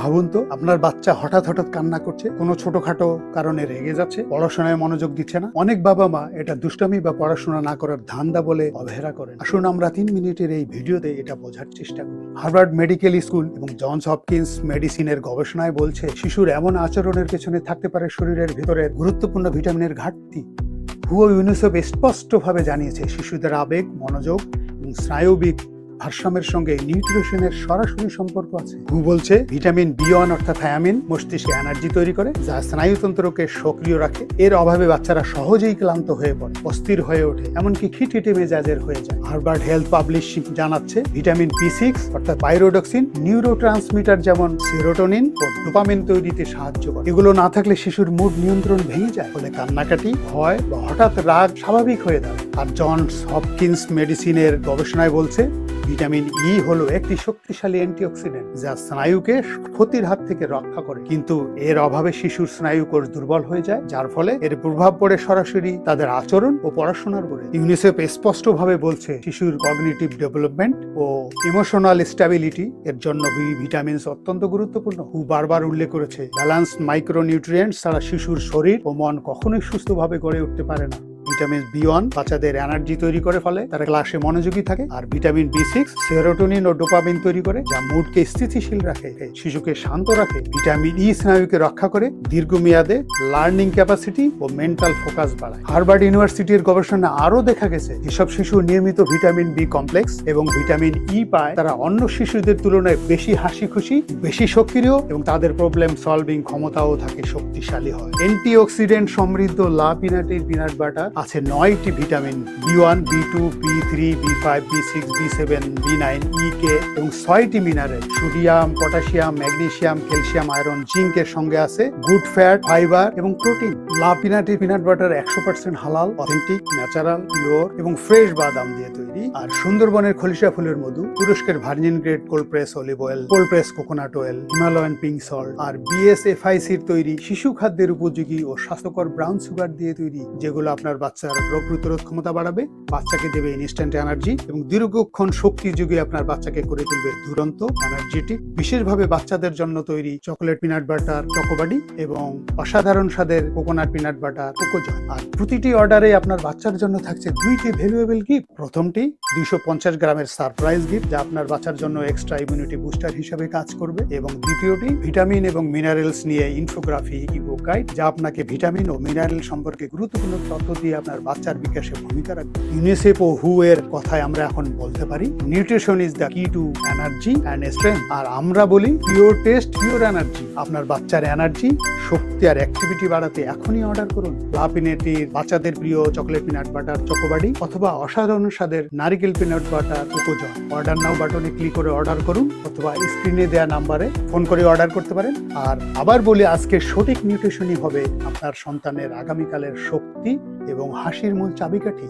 ভাবুন তো, আপনার বাচ্চা হঠাৎ হঠাৎ কান্না করছে, কোনো ছোটখাটো কারণে রেগে যাচ্ছে, পড়াশোনায় মনোযোগ দিচ্ছে না। অনেক বাবা মা এটা দুষ্টামি বা পড়াশোনা না করার ধান্দা বলে অবহেলা করেন। আসুন আমরা তিন মিনিটের এই ভিডিওতে এটা বোঝার চেষ্টা করি। হার্ভার্ড মেডিকেল স্কুল এবং জনস হপকিন্স মেডিসিনের গবেষণায় বলছে, শিশুর এমন আচরণের পেছনে থাকতে পারে শরীরের ভিতরে গুরুত্বপূর্ণ ভিটামিনের ঘাটতি। হুও ইউনিসেফ স্পষ্টভাবে জানিয়েছে, শিশুদের আবেগ, মনোযোগ এবং স্নায়বিক ভারসাম্যের সঙ্গে নিউট্রিশনের সরাসরি সম্পর্ক আছে। হু বলছে ভিটামিন বি ওয়ান অর্থাৎ থায়ামিন মস্তিষ্কে এনার্জি তৈরি করে যা স্নায়ুতন্ত্রকে সক্রিয় রাখে। এর অভাবে বাচ্চারা সহজেই ক্লান্ত হয়ে পড়ে অস্থির হয়ে ওঠে এমনকি খিটখিটে মেজাজের হয়ে যায়। হার্ভার্ড হেলথ পাবলিশিং জানাচ্ছে ভিটামিন বি সিক্স অর্থাৎ পাইরোডক্সিন নিউরো ট্রান্সমিটার যেমন সেরোটোনিন ও ডোপামিন তৈরিতে সাহায্য করে। এগুলো না থাকলে শিশুর মুড নিয়ন্ত্রণ ভেঙে যায় ফলে কান্নাকাটি ভয় বা হঠাৎ রাগ স্বাভাবিক হয়ে দাঁড়ায়। আর জনস হপকিন্স মেডিসিনের গবেষণায় বলছে ভিটামিন ই হলো একটি শক্তিশালী অ্যান্টিঅক্সিডেন্ট যা স্নায়ুকে ক্ষতির হাত থেকে রক্ষা করে। কিন্তু এর অভাবে শিশুর স্নায়ু কোষ দুর্বল হয়ে যায়, যার ফলে এর প্রভাব পড়ে সরাসরি তাদের আচরণ ও পড়াশোনার উপরে। ইউনিসেফ স্পষ্টভাবে বলছে, শিশুর কগনিটিভ ডেভেলপমেন্ট ও ইমোশনাল স্ট্যাবিলিটি এর জন্য বি ভিটামিনস অত্যন্ত গুরুত্বপূর্ণ। হু বারবার উল্লেখ করেছে ব্যালান্স মাইক্রোনিউট্রিয়েন্টস ছাড়া শিশুর শরীর ও মন কখনোই সুস্থভাবে গড়ে উঠতে পারে না। ভিটামিন বি ওয়ান বাচ্চাদের এনার্জি তৈরি করে ফলে, তারা ক্লাসে মনোযোগী থাকে। আর ভিটামিন বি সিক্স সেরোটোনিন ও ডোপামিন তৈরি করে, যা মুডকে স্থিতিশীল রাখে, শিশুকে শান্ত রাখে। ভিটামিন ই স্নায়ুকে রক্ষা করে, দীর্ঘমেয়াদে লার্নিং ক্যাপাসিটি ও মেন্টাল ফোকাস বাড়ায়। হার্ভার্ড ইউনিভার্সিটির গবেষণা আরও দেখা গেছে যেসব শিশু নিয়মিত ভিটামিন বি কমপ্লেক্স এবং ভিটামিন ই পায়। তারা অন্য শিশুদের তুলনায় বেশি হাসি খুশি বেশি সক্রিয় এবং তাদের প্রবলেম সলভিং ক্ষমতাও থাকে, শক্তিশালী হয়। অ্যান্টিঅক্সিডেন্ট সমৃদ্ধ লা পিনাটের পিনাট বাটার আছে নয়টি vitamin B one B two B three B five B six B seven B nine E K এবং ছয়টি mineral sodium potassium magnesium calcium iron জিঙ্কের সঙ্গে আছে গুড ফ্যাট ফাইবার এবং প্রোটিন লা পিনাটের পিনাট বাটার একশো পার্সেন্ট হালাল অথেন্টিক ন্যাচারাল পিওর এবং ফ্রেশ বাদাম দিয়ে তৈরি। আর সুন্দরবনের খলিশা ফুলের মধু, তুরস্কের virgin grade cold press olive oil cold press coconut oil Himalayan pink salt আর বিএসএফআইসির তৈরি শিশু খাদ্যের উপযোগী ও স্বাস্থ্যকর ব্রাউন সুগার দিয়ে তৈরি, যেগুলো আপনার বাচ্চার রোগ প্রতিরোধ ক্ষমতা বাড়াবে, বাচ্চাকে দেবে ইনস্ট্যান্ট এনার্জি এবং দীর্ঘক্ষণ শক্তি যুগে আপনার বাচ্চাকে করে তুলবে দুরন্ত এনার্জেটিক বিশেষভাবে বাচ্চাদের জন্য তৈরি চকলেট পিনাট বাটার চকোবাডি এবং অসাধারণ স্বাদের কোকোনাট পিনাট বাটার কোকোজয় আর প্রতিটি অর্ডারে আপনার বাচ্চার জন্য থাকছে দুইটি ভ্যালুয়েবল গিফট প্রথমটি দুইশো পঞ্চাশ গ্রামের সারপ্রাইজ গিফট যা আপনার বাচ্চার জন্য এক্সট্রা ইমিউনিটি বুস্টার হিসেবে কাজ করবে এবং দ্বিতীয়টি ভিটামিন এবং মিনারেলস নিয়ে ইনফোগ্রাফি ইবো গাইড যা আপনাকে ভিটামিন ও মিনারেল সম্পর্কে গুরুত্বপূর্ণ তথ্য দিয়ে আপনার বাচ্চার বিকাশে ভূমিকা রাখবে। ইউনিসেফ ও হু এর কথায় আমরা এখন বলতে পারি। Nutrition is the key to energy and strength আর আমরা বলি পিওর টেস্ট পিওর এনার্জি আপনার বাচ্চার এনার্জি শক্তি আর অ্যাক্টিভিটি বাড়াতে এখনই অর্ডার করুন। লাপিনেটির বাচ্চাদের প্রিয় চকলেট পিনাট বাটার চকোবাডি অথবা অসাধারণ স্বাদের নারিকেল পিনাট বাটার কোকোজল অর্ডার নাও বাটনে ক্লিক করে অর্ডার করুন অথবা স্ক্রিনে দেওয়া নাম্বারে ফোন করে অর্ডার করতে পারেন। আর আবার বলি, আজকে সঠিক নিউট্রিশনই হবে আপনার সন্তানের আগামীকালের শক্তি এবং হাসির মূল চাবিকাঠি।